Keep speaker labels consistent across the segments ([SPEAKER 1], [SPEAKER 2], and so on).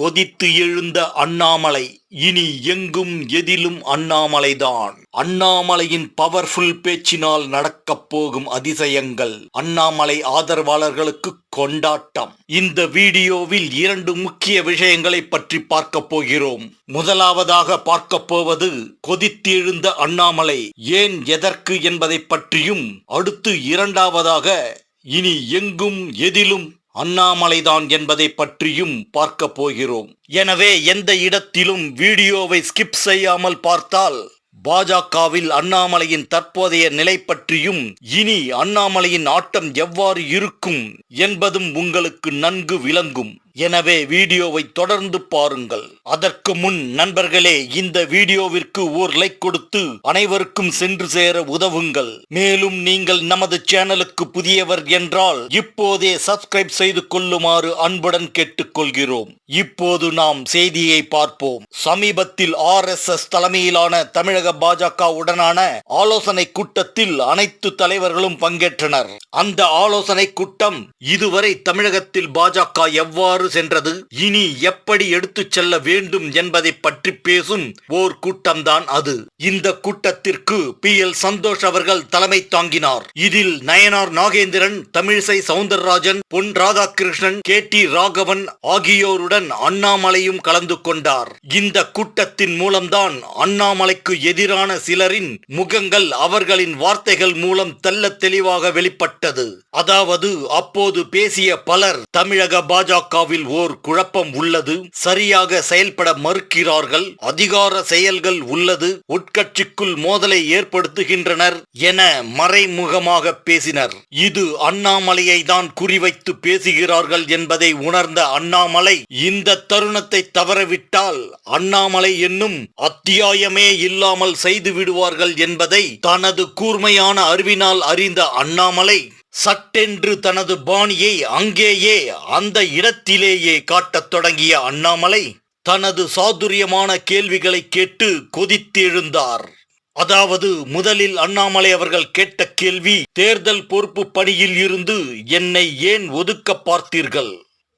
[SPEAKER 1] கொதித்து எழுந்த அண்ணாமலை இனி எங்கும் எதிலும் அண்ணாமலைதான். அண்ணாமலையின் பவர்ஃபுல் பேச்சினால் நடக்கப் போகும் அதிசயங்கள் அண்ணாமலை ஆதரவாளர்களுக்கு கொண்டாட்டம். இந்த வீடியோவில் இரண்டு முக்கிய விஷயங்களை பற்றி பார்க்க போகிறோம். முதலாவதாக பார்க்க போவது கொதித்து எழுந்த அண்ணாமலை ஏன் எதற்கு என்பதை பற்றியும் அடுத்து இரண்டாவதாக இனி எங்கும் எதிலும் அண்ணாமலைதான் என்பதை பற்றியும் பார்க்க போகிறோம். எனவே எந்த இடத்திலும் வீடியோவை ஸ்கிப் செய்யாமல் பார்த்தால் பாஜகவில் அண்ணாமலையின் தற்போதைய நிலை பற்றியும் இனி அண்ணாமலையின் ஆட்டம் எவ்வாறு இருக்கும் என்பதும் உங்களுக்கு நன்கு விளங்கும். எனவே வீடியோவை தொடர்ந்து பாருங்கள். அதற்கு முன் நண்பர்களே இந்த வீடியோவிற்கு ஓர் லைக் கொடுத்து அனைவருக்கும் சென்று சேர உதவுங்கள். மேலும் நீங்கள் நமது சேனலுக்கு புதியவர் என்றால் இப்போதே சப்ஸ்கிரைப் செய்து கொள்ளுமாறு அன்புடன் கேட்டுக்கொள்கிறோம். இப்போது நாம் செய்தியை பார்ப்போம். சமீபத்தில் ஆர் எஸ் எஸ் தலைமையிலான தமிழக பாஜக உடனான ஆலோசனை கூட்டத்தில் அனைத்து தலைவர்களும் பங்கேற்றனர். அந்த ஆலோசனை கூட்டம் இதுவரை தமிழகத்தில் பாஜக எவ்வாறு சென்றது. இனி எப்படி எடுத்துச் செல்ல வேண்டும் என்பதை பற்றி பேசும் ஓர் கூட்டம்தான் அது. இந்த கூட்டத்திற்கு பி. எல். சந்தோஷ் அவர்கள் தலைமை தாங்கினார். இதில் நயனார் நாகேந்திரன் தமிழிசை சவுந்தரராஜன் பொன் ராதாகிருஷ்ணன் கே. டி. ராகவன் ஆகியோருடன் அண்ணாமலையும் கலந்து கொண்டார். இந்த கூட்டத்தின் மூலம்தான் அண்ணாமலைக்கு எதிரான சிலரின் முகங்கள் அவர்களின் வார்த்தைகள் மூலம் தெல்ல தெளிவாக வெளிப்பட்டது. அதாவது அப்போது பேசிய பலர் தமிழக பாஜகவில் ஓர் குழப்பம் உள்ளது. சரியாக செயல்பட மறுக்கிறார்கள். அதிகார செயல்கள் உள்ளது. உட்கட்சிக்குள் மோதலை ஏற்படுத்துகின்றனர் என மறைமுகமாக பேசினர். இது அண்ணாமலையை தான் குறிவைத்து பேசுகிறார்கள் என்பதை உணர்ந்த அண்ணாமலை இந்த தருணத்தை தவறவிட்டால் அண்ணாமலை என்னும் அத்தியாயமே இல்லாமல் செய்து விடுவார்கள் என்பதை தனது கூர்மையான அறிவினால் அறிந்த அண்ணாமலை சட்டென்று தனது பாணியை அங்கேயே அந்த இடத்திலேயே காட்டத் தொடங்கிய அண்ணாமலை தனது சாதுரியமான கேள்விகளை கேட்டு கொதித்தெழுந்தார். அதாவது முதலில் அண்ணாமலை அவர்கள் கேட்ட கேள்வி தேர்தல் பொறுப்பு பணியில் இருந்து என்னை ஏன் ஒதுக்க பார்த்தீர்கள்?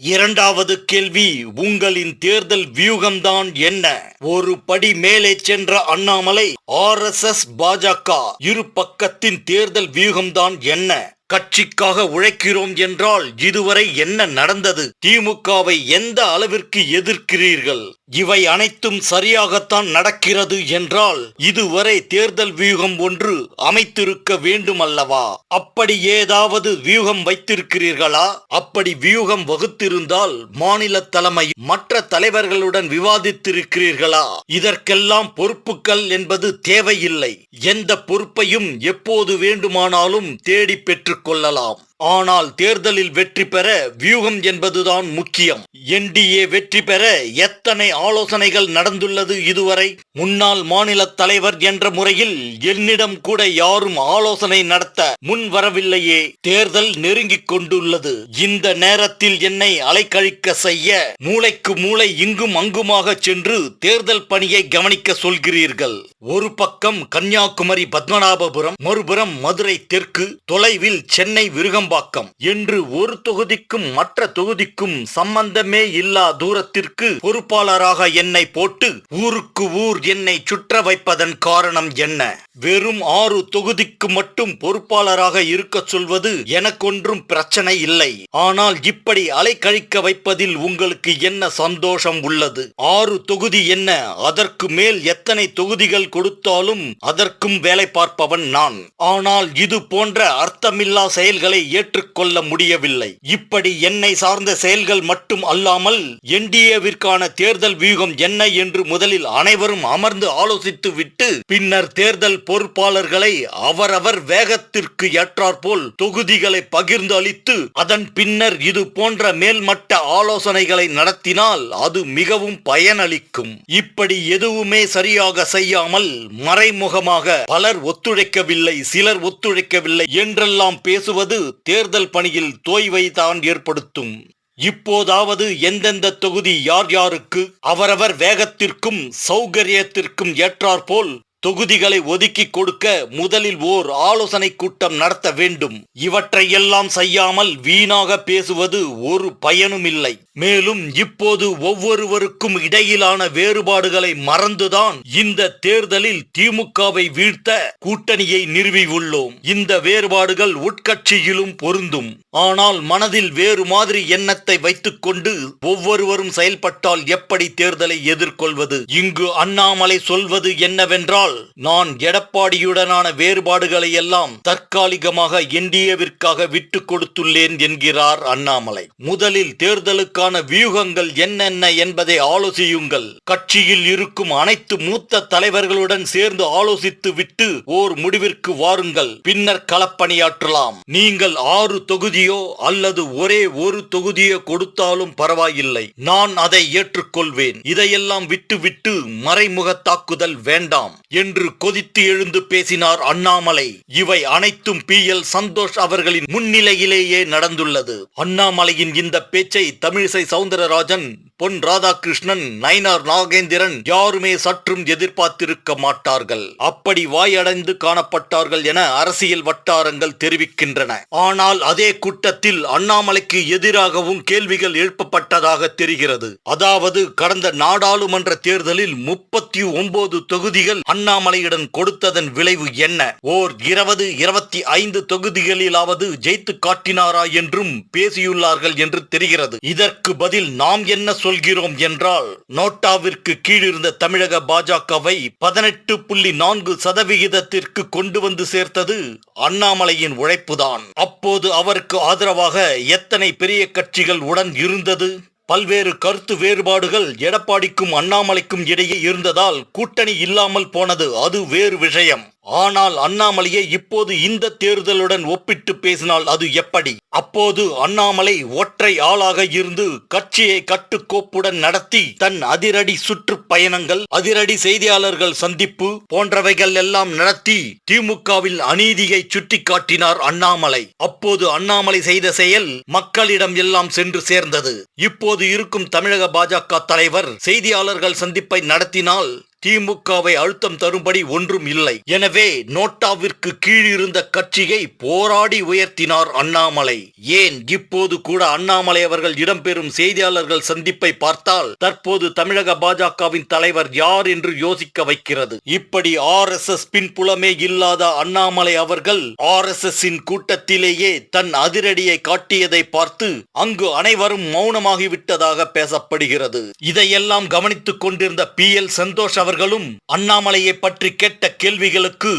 [SPEAKER 1] இரண்டாவது கேள்வி உங்களின் தேர்தல் வியூகம்தான் என்ன? ஒரு படி மேலே சென்ற அண்ணாமலை ஆர் எஸ் எஸ் பாஜக இரு பக்கத்தின் தேர்தல் வியூகம்தான் என்ன? கட்சிக்காக உழைக்கிறோம் என்றால் இதுவரை என்ன நடந்தது? திமுகவை எந்த அளவிற்கு எதிர்க்கிறீர்கள்? இவை அனைத்தும் சரியாகத்தான் நடக்கிறது என்றால் இதுவரை தேர்தல் வியூகம் ஒன்று அமைத்திருக்க வேண்டும் அல்லவா அப்படி ஏதாவது வியூகம் வைத்திருக்கிறீர்களா? அப்படி வியூகம் வகுத்திருந்தால் மாநில தலைமை மற்ற தலைவர்களுடன் விவாதித்திருக்கிறீர்களா? இதற்கெல்லாம் பொறுப்புகள் என்பது தேவையில்லை. எந்த பொறுப்பையும் எப்போது வேண்டுமானாலும் தேடி பெற்றுக்கொள்ளலாம் ஆனால் தேர்தலில் வெற்றி பெற வியூகம் என்பதுதான் முக்கியம். என்டிஏ வெற்றி பெற எத்தனை ஆலோசனைகள் நடந்துள்ளது இதுவரை? முன்னாள் மாநில தலைவர் என்ற முறையில் என்னிடம் கூட யாரும் ஆலோசனை நடத்த முன் வரவில்லையே. தேர்தல் நெருங்கிக் கொண்டுள்ளது. இந்த நேரத்தில் என்னை அலைக்கழிக்க செய்ய மூளைக்கு மூளை இங்கும் அங்குமாக சென்று தேர்தல் பணியை கவனிக்க சொல்கிறீர்கள். ஒரு பக்கம் கன்னியாகுமரி பத்மநாபபுரம் மறுபுறம் மதுரை தெற்கு தொலைவில் சென்னை விருகம் பெரும்பாக்கம் என்று ஒரு தொகுதிக்கும் மற்ற தொகுதிக்கும் சம்பந்தமே இல்லா தூரத்திற்கு பொறுப்பாளராக என்னை போட்டு ஊருக்கு ஊர் என்னை சுற்ற வைப்பதன் காரணம் என்ன? வெறும் ஆறு தொகுதிக்கு மட்டும் பொறுப்பாளராக இருக்க சொல்வது எனக்கொன்றும் பிரச்சனை இல்லை. ஆனால் இப்படி அலைக்கழிக்க வைப்பதில் உங்களுக்கு என்ன சந்தோஷம் உள்ளது? ஆறு தொகுதி என்ன? அதற்கு மேல் எத்தனை தொகுதிகள் கொடுத்தாலும் அதற்கும் வேலை பார்ப்பவன் நான். ஆனால் இது போன்ற அர்த்தமில்லா செயல்களை ஏற்றுக்கொள்ள முடியவில்லை. இப்படி என்னை சார்ந்த செயல்கள் மட்டும் அல்லாமல் என்டிஏவிற்கான தேர்தல் வியூகம் என்ன என்று முதலில் அனைவரும் அமர்ந்து ஆலோசித்து விட்டு பின்னர் தேர்தல் பொறுப்பாளர்களை அவரவர் வேகத்திற்கு ஏற்றாற்போல் தொகுதிகளை பகிர்ந்து அளித்து அதன் பின்னர் இது போன்ற மேல்மட்ட ஆலோசனைகளை நடத்தினால் அது மிகவும் பயனளிக்கும். இப்படி எதுவுமே சரியாக செய்யாமல் மறைமுகமாக பலர் ஒத்துழைக்கவில்லை சிலர் ஒத்துழைக்கவில்லை என்றெல்லாம் பேசுவது தேர்தல் பணியில் தோய்வை தான் ஏற்படுத்தும். இப்போதாவது எந்தெந்த தொகுதி யார் யாருக்கு அவரவர் வேகத்திற்கும் சௌகரியத்திற்கும் ஏற்றாற்போல் தொகுதிகளை ஒதுக்கி கொடுக்க முதலில் ஓர் ஆலோசனை கூட்டம் நடத்த வேண்டும். இவற்றையெல்லாம் செய்யாமல் வீணாக பேசுவது ஒரு பயனுமில்லை. மேலும் இப்போது ஒவ்வொருவருக்கும் இடையிலான வேறுபாடுகளை மறந்துதான் இந்த தேர்தலில் திமுகவை வீழ்த்த கூட்டணியை நிறுவியுள்ளோம். இந்த வேறுபாடுகள் உட்கட்சியிலும் பொருந்தும். ஆனால் மனதில் வேறு மாதிரி எண்ணத்தை வைத்துக்கொண்டு ஒவ்வொருவரும் செயல்பட்டால் எப்படி தேர்தலை எதிர்கொள்வது? இங்கு அண்ணாமலை சொல்வது என்னவென்றால் நான் எடப்பாடியுடனான வேறுபாடுகளை எல்லாம் தற்காலிகமாக என்டிஏவிற்காக விட்டு கொடுத்துள்ளேன் என்கிறார் அண்ணாமலை. முதலில் தேர்தலுக்கு அதற்கான வியூகங்கள் என்னென்ன என்பதை ஆலோசியுங்கள். கட்சியில் இருக்கும் அனைத்து மூத்த தலைவர்களுடன் சேர்ந்து ஆலோசித்து விட்டு ஓர் முடிவிற்கு வாருங்கள். பின்னர் களப்பணியாற்றலாம். நீங்கள் ஆறு தொகுதியோ அல்லது ஒரே ஒரு தொகுதியோ கொடுத்தாலும் பரவாயில்லை. நான் அதை ஏற்றுக்கொள்வேன். இதையெல்லாம் விட்டு விட்டு மறைமுக தாக்குதல் வேண்டாம் என்று கொதித்து எழுந்து பேசினார் அண்ணாமலை. இவை அனைத்தும் பி எல் சந்தோஷ் அவர்களின் முன்னிலையிலேயே நடந்துள்ளது. அண்ணாமலையின் இந்த பேச்சை தமிழ் தமிழிசை சவுந்தரராஜன் பொன் ராதாகிருஷ்ணன் நயினார் நாகேந்திரன் யாருமே சற்றும் எதிர்பார்த்திருக்க மாட்டார்கள். அப்படி வாயடைந்து காணப்பட்டார்கள் என அரசியல் வட்டாரங்கள் தெரிவிக்கின்றன. ஆனால் அதே கூட்டத்தில் அண்ணாமலைக்கு எதிராகவும் கேள்விகள் எழுப்பப்பட்டதாக தெரிகிறது. அதாவது கடந்த நாடாளுமன்ற தேர்தலில் முப்பத்தி ஒன்பது தொகுதிகள் அண்ணாமலையிடம் கொடுத்ததன் விளைவு என்ன? ஓர் இருபது இருபத்தி ஐந்து தொகுதிகளிலாவது ஜெயித்து காட்டினாரா என்றும் பேசியுள்ளார்கள் என்று தெரிகிறது. இதற்கு பதில் நாம் என்ன சொல்கிறோம் என்றால் நோட்டாவிற்கு கீழிருந்த தமிழக பாஜகவை பதினெட்டு புள்ளி நான்கு சதவிகிதத்திற்கு கொண்டு வந்து சேர்த்தது அண்ணாமலையின் உழைப்புதான். அப்போது அவருக்கு ஆதரவாக எத்தனை பெரிய கட்சிகள் உடன் இருந்தது? பல்வேறு கருத்து வேறுபாடுகள் எடப்பாடிக்கும் அண்ணாமலைக்கும் இடையே இருந்ததால் கூட்டணி இல்லாமல் போனது அது வேறு விஷயம். ஆனால் அண்ணாமலையை இப்போது இந்த தேர்தலுடன் ஒப்பிட்டு பேசினால் அது எப்படி? அப்போது அண்ணாமலை ஒற்றை ஆளாக இருந்து கட்சியை கட்டுக்கோப்புடன் நடத்தி தன் அதிரடி சுற்றுப்பயணங்கள் அதிரடி செய்தியாளர்கள் சந்திப்பு போன்றவைகள் எல்லாம் நடத்தி திமுகவில் அநீதியை சுட்டிக்காட்டினார் அண்ணாமலை. அப்போது அண்ணாமலை செய்த செயல் மக்களிடம் எல்லாம் சென்று சேர்ந்தது. இப்போது இருக்கும் தமிழக பாஜக தலைவர் செய்தியாளர்கள் சந்திப்பை நடத்தினால் திமுகவை அழுத்தம் தரும்படி ஒன்றும் இல்லை. எனவே நோட்டாவிற்கு கீழிருந்த கட்சியை போராடி உயர்த்தினார் அண்ணாமலை. ஏன் இப்போது கூட அண்ணாமலை அவர்கள் இடம்பெறும் செய்தியாளர்கள் சந்திப்பை பார்த்தால் தற்போது தமிழக பாஜகவின் தலைவர் யார் என்று யோசிக்க வைக்கிறது. இப்படி ஆர் எஸ் எஸ் பின்புலமே இல்லாத அண்ணாமலை அவர்கள் ஆர் எஸ் எஸ் கூட்டத்திலேயே தன் அதிரடியை காட்டியதை பார்த்து அங்கு அனைவரும் மௌனமாகிவிட்டதாக பேசப்படுகிறது. இதையெல்லாம் கவனித்துக் கொண்டிருந்த பி எல் சந்தோஷ் அவர்களும் அண்ணாமலையை பற்றி கேட்ட கேள்விகளுக்கு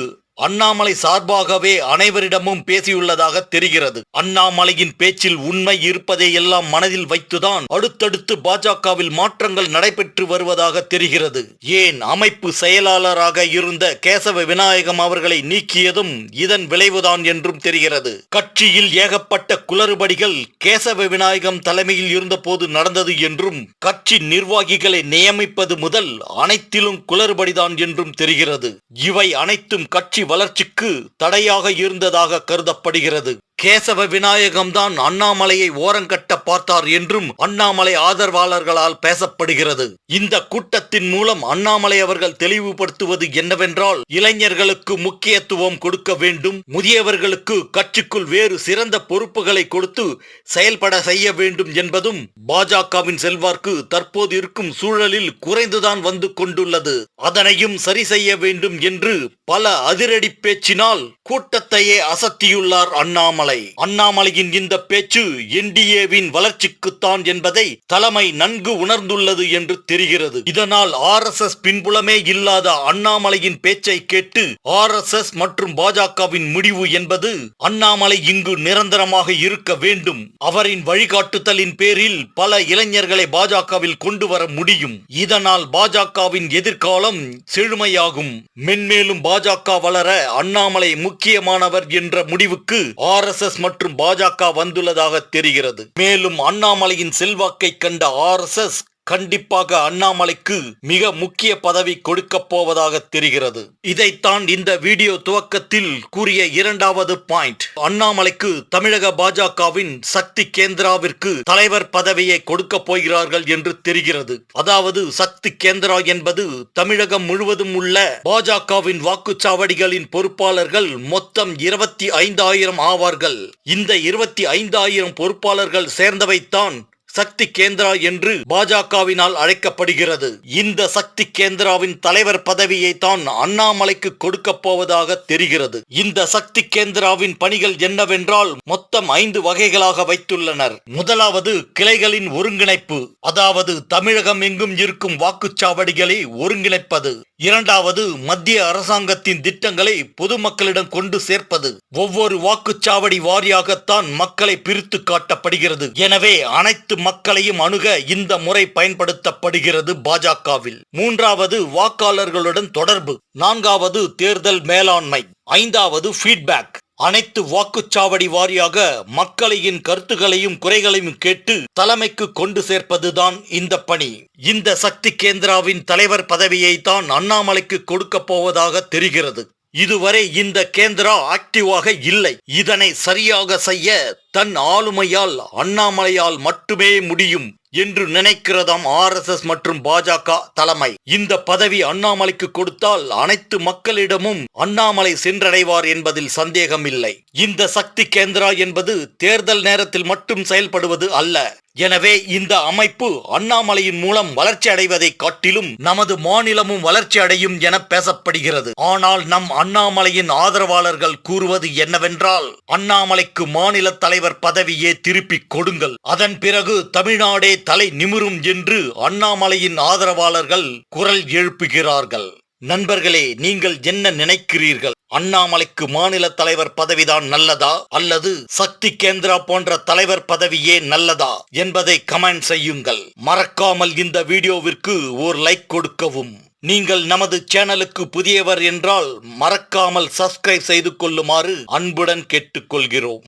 [SPEAKER 1] அண்ணாமலை சார்பாகவே அனைவரிடமும் பேசியுள்ளதாக தெரிகிறது. அண்ணாமலையின் பேச்சில் உண்மை இருப்பதை எல்லாம் மனதில் வைத்துதான் அடுத்தடுத்து பாஜகவில் மாற்றங்கள் நடைபெற்று வருவதாக தெரிகிறது. ஏன் அமைப்பு செயலாளராக இருந்த கேசவ விநாயகம் அவர்களை நீக்கியதும் இதன் விளைவுதான் என்றும் தெரிகிறது. கட்சியில் ஏகப்பட்ட குளறுபடிகள் கேசவ விநாயகம் தலைமையில் இருந்தபோது நடந்தது என்றும் கட்சி நிர்வாகிகளை நியமிப்பது முதல் அனைத்திலும் குளறுபடிதான் என்றும் தெரிகிறது. இவை அனைத்தும் கட்சி வளர்ச்சிக்கு தடையாக இருந்ததாக கருதப்படுகிறது. கேசவ விநாயகம்தான் அண்ணாமலையை ஓரங்கட்ட பார்த்தார் என்றும் அண்ணாமலை ஆதரவாளர்களால் பேசப்படுகிறது. இந்த கூட்டத்தின் மூலம் அண்ணாமலை அவர்கள் தெளிவுபடுத்துவது என்னவென்றால் இளைஞர்களுக்கு முக்கியத்துவம் கொடுக்க வேண்டும் முதியவர்களுக்கு கட்சிக்குள் வேறு சிறந்த பொறுப்புகளை கொடுத்து செயல்பட செய்ய வேண்டும் என்பதும் பாஜகவின் செல்வாக்கு தற்போது இருக்கும் சூழலில் குறைந்துதான் வந்து கொண்டுள்ளது. அதனையும் சரி செய்ய வேண்டும் என்று பல அதிரடி பேச்சினால் கூட்டத்தையே அசத்தியுள்ளார் அண்ணாமலை. அண்ணாமலை. அண்ணாமலையின் இந்த பேச்சு என்டிஏவின் வளர்ச்சிக்குத்தான் என்பதை தலைமை நன்கு உணர்ந்துள்ளது என்று தெரிகிறது. இதனால் ஆர் எஸ் எஸ் பின்புலமே இல்லாத அண்ணாமலையின் பேச்சை கேட்டு ஆர் எஸ் எஸ் மற்றும் பாஜகவின் முடிவு என்பது அண்ணாமலை இங்கு நிரந்தரமாக இருக்க வேண்டும். அவரின் வழிகாட்டுதலின் பேரில் பல இளைஞர்களை பாஜகவில் கொண்டு வர முடியும். இதனால் பாஜகவின் எதிர்காலம் செழுமையாகும். மென்மேலும் பாஜக வளர அண்ணாமலை முக்கியமானவர் என்ற முடிவுக்கு ஆர் எஸ் எஸ் மற்றும் பாஜக வந்துள்ளதாக தெரிகிறது. மேலும் அண்ணாமலையின் செல்வாக்கை கண்ட ஆர் எஸ் எஸ் கண்டிப்பாக அண்ணாமலைக்கு மிக முக்கிய பதவி கொடுக்க போவதாக தெரிகிறது. இதைத்தான் இந்த வீடியோ துவக்கத்தில் கூறிய இரண்டாவது பாயிண்ட். அண்ணாமலைக்கு தமிழக பாஜகவின் சக்தி கேந்திராவிற்கு தலைவர் பதவியை கொடுக்க போகிறார்கள் என்று தெரிகிறது. அதாவது சக்தி கேந்திரா என்பது தமிழகம் முழுவதும் உள்ள பாஜகவின் வாக்குச்சாவடிகளின் பொறுப்பாளர்கள் மொத்தம் இருபத்தி ஐந்தாயிரம் ஆவார்கள். இந்த இருபத்தி ஐந்தாயிரம் பொறுப்பாளர்கள் சேர்ந்தவைத்தான் சக்தி கேந்திரா என்று பாஜகவினால் அழைக்கப்படுகிறது. இந்த சக்தி கேந்திராவின் தலைவர் பதவியை தான் அண்ணாமலைக்கு கொடுக்க போவதாக தெரிகிறது. இந்த சக்தி கேந்திராவின் பணிகள் என்னவென்றால் மொத்தம் ஐந்து வகைகளாக வைத்துள்ளனர். முதலாவது கிளைகளின் ஒருங்கிணைப்பு அதாவது தமிழகம் எங்கும் இருக்கும் வாக்குச்சாவடிகளை ஒருங்கிணைப்பது. இரண்டாவது மத்திய அரசாங்கத்தின் திட்டங்களை பொதுமக்களிடம் கொண்டு சேர்ப்பது. ஒவ்வொரு வாக்குச்சாவடி வாரியாகத்தான் மக்களை பிரித்து காட்டப்படுகிறது. எனவே அனைத்து மக்களையும் அணுக இந்த முறை பயன்படுத்தப்படுகிறது பாஜகவில். மூன்றாவது வாக்காளர்களுடன் தொடர்பு. நான்காவது தேர்தல் மேலாண்மை. ஐந்தாவது ஃபீட்பேக் அனைத்து வாக்குச்சாவடி வாரியாக மக்களையின் கருத்துகளையும் குறைகளையும் கேட்டு தலைமைக்கு கொண்டு சேர்ப்பதுதான் இந்த பணி. இந்த சக்தி கேந்திராவின் தலைவர் பதவியை தான் அண்ணாமலைக்கு கொடுக்க போவதாக தெரிகிறது. இதுவரை இந்த கேந்திரா ஆக்டிவாக இல்லை. இதனை சரியாக செய்ய தன் ஆளுமையால் அண்ணாமலையால் மட்டுமே முடியும் என்று நினைக்கிறதாம் ஆர்எஸ்எஸ் மற்றும் பாஜக தலைமை. இந்த பதவி அண்ணாமலைக்கு கொடுத்தால் அனைத்து மக்களிடமும் அண்ணாமலை சென்றடைவார் என்பதில் சந்தேகம் இல்லை இந்த சக்தி கேந்திரா என்பது தேர்தல் நேரத்தில் மட்டும் செயல்படுவது அல்ல. எனவே இந்த அமைப்பு அண்ணாமலையின் மூலம் வளர்ச்சி அடைவதை காட்டிலும் நமது மாநிலமும் வளர்ச்சி அடையும் என பேசப்படுகிறது. ஆனால் நம் அண்ணாமலையின் ஆதரவாளர்கள் கூறுவது என்னவென்றால் அண்ணாமலைக்கு மாநில தலைவர் பதவியே திருப்பிக் கொடுங்கள். அதன் பிறகு தமிழ்நாடே தலை நிமிரும் என்று அண்ணாமலையின் ஆதரவாளர்கள் குரல் எழுப்புகிறார்கள். நண்பர்களே நீங்கள் என்ன நினைக்கிறீர்கள்? அண்ணாமலைக்கு மாநில தலைவர் பதவிதான் நல்லதா? அல்லது சக்தி கேந்திரா போன்ற தலைவர் பதவியே நல்லதா? என்பதை கமெண்ட் செய்யுங்கள். மறக்காமல் இந்த வீடியோவிற்கு ஒரு லைக் கொடுக்கவும். நீங்கள் நமது சேனலுக்கு புதியவர் என்றால் மறக்காமல் சப்ஸ்கிரைப் செய்து கொள்ளுமாறு அன்புடன் கேட்டுக்கொள்கிறோம்.